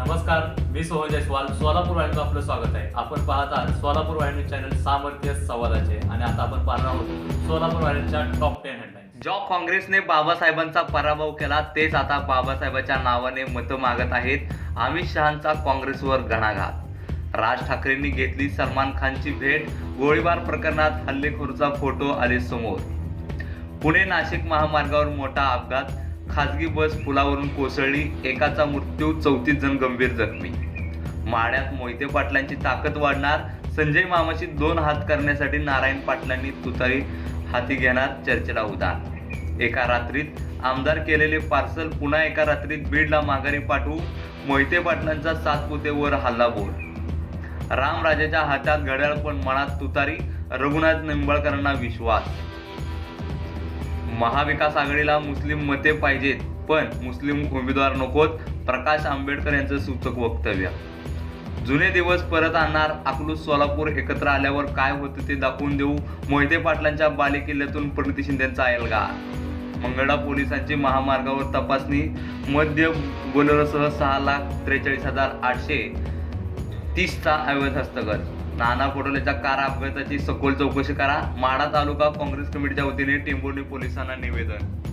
नमस्कार मी सोहन जयस्वाल. सोलापूर वाहिनीचं आपलं स्वागत आहे. आपण पाहत आहात सोलापूर वाहिनी चॅनल सामर्थ्य संवादाचे आणि आता आपण पाहणार आहोत सोलापूर वाहिनीच्या टॉप टेन हेडलाईन ज्या काँग्रेसने बाबासाहेबांचा पराभव केला तेच आता बाबासाहेबांच्या नावाने मतं मागत आहेत. अमित शहांचा काँग्रेसवर घणाघात राज ठाकरेंनी घेतली सलमान खानची भेट. गोळीबार प्रकरणात हल्लेखोरचा फोटो आले समोर. पुणे नाशिक महामार्गावर मोठा अपघात. खाजगी बस पुलावरून कोसळली एकाचा मृत्यू चौतीस जण गंभीर जखमी. माड्यात मोहिते पाटलांची ताकद वाढणार संजय मामाशी दोन हात करण्यासाठी नारायण पाटलांनी तुतारी हाती घेणार चर्चेला उदान एका रात्रीत आमदार केलेले पार्सल पुन्हा एका रात्रीत बीडला माघारी पाठवू मोहिते पाटलांचा सातपुतेवर हल्ला बोल. रामराजाच्या हातात घड्याळ पण मनात तुतारी रघुनाथ निंबाळकरांना विश्वास. महाविकास आघाडीला मुस्लिम मते पाहिजेत पण मुस्लिम उमेदवार नकोत प्रकाश आंबेडकर यांचं सूचक वक्तव्य. जुने दिवस परत आणणार अकलूज सोलापूर एकत्र आल्यावर काय होतं ते दाखवून देऊ मोहिते पाटलांच्या बालेकिल्ल्यातून प्रणिती शिंदेचा एल्गार मंगळा पोलिसांची महामार्गावर तपासणी मध्य बोलेरोसह सहा लाख त्रेचाळीस हजार आठशे तीसचा अवैध हस्तगत. नाना पटोलेच्या कार अपघाताची सखोल चौकशी करा. माढा तालुका काँग्रेस कमिटीच्या वतीने टेंभुर्णी पोलिसांना निवेदन.